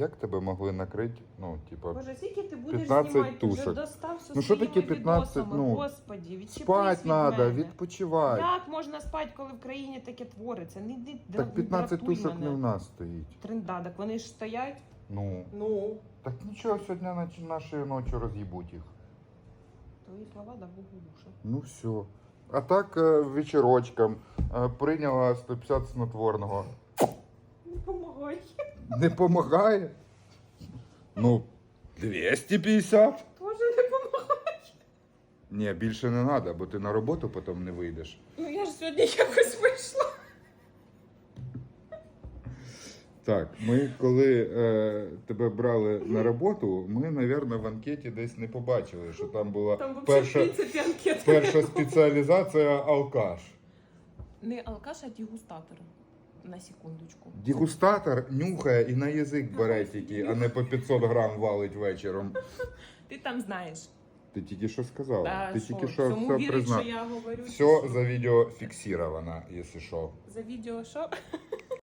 як тебе могли накрити? Ну, типа, Боже, скільки ти будеш 15 знімати? Ти вже тушок. достав все Ну, що своїми таке 15, відосами, ну, Господі, відчепись спать від треба, мене. відпочивати. Як можна спати, коли в країні таке твориться? Не, не, дра- Так 15 дратуй тушок мене. не в нас стоїть. Тренда, так вони ж стоять. Ну. Ну. Так нічого, сьогодні нач- наші ночі роз'їбуть їх. Твої слова да Богу душа. Ну все. А так е, вечірочком е, прийняла 150 снотворного. Не помагай. Не помагає? Ну, 250. Тоже не помагай. Ні, більше не треба, бо ти на роботу потім не вийдеш. Ну я ж сьогодні якось вийшла. Так, ми коли е, тебе брали на роботу, ми, мабуть, в анкеті десь не побачили, що там була Там взагалі, в перша, принципі, анкета. перша спеціалізація алкаш. Не алкаш, а дегустатор. На секундочку. Дегустатор нюхає і на язик бере тільки, а не по 500 грам валить вечором. Ти там знаєш. Ти тільки що сказала? Да, ти що, тільки що всьому все вірить, признав. що я говорю. Все за відео фіксировано, якщо що. За відео що?